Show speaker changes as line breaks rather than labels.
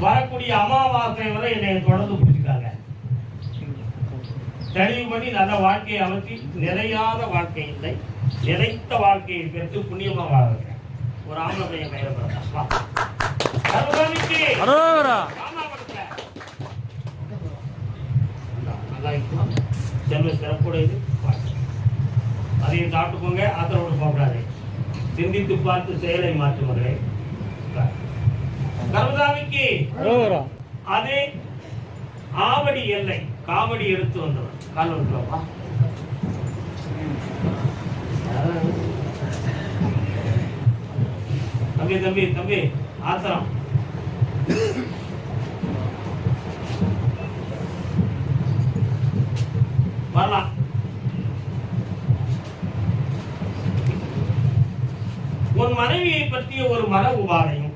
வரக்கூடிய அமாவாசை வரை என்னை தொடர்ந்து பிடிச்சிக்காங்க. தெளிவு பண்ணி நல்ல வாழ்க்கையை அமைச்சு நிறையாத வாழ்க்கை இல்லை நிறைத்த வாழ்க்கையை பெற்று புண்ணியமா வாழ்றேன் ஒரு ஆம்பளை பையன் கையில. செல்வ சிறப்புடையது வாழ்க்கை. அதையும் சாப்பிட்டுக்கோங்க ஆத்திரோடு போகக்கூடாது. சிந்தித்து பார்த்து செயலை கருதாமிக்கு
அரோகரா
அதே ஆவடி எல்லை காவடி எடுத்து வந்தவர். கால் விட்டுலாமா தம்பி தம்பி தம்பி ஆத்திரம். வரலாம். உன் மனைவியை பற்றிய ஒரு மன உபாதையும்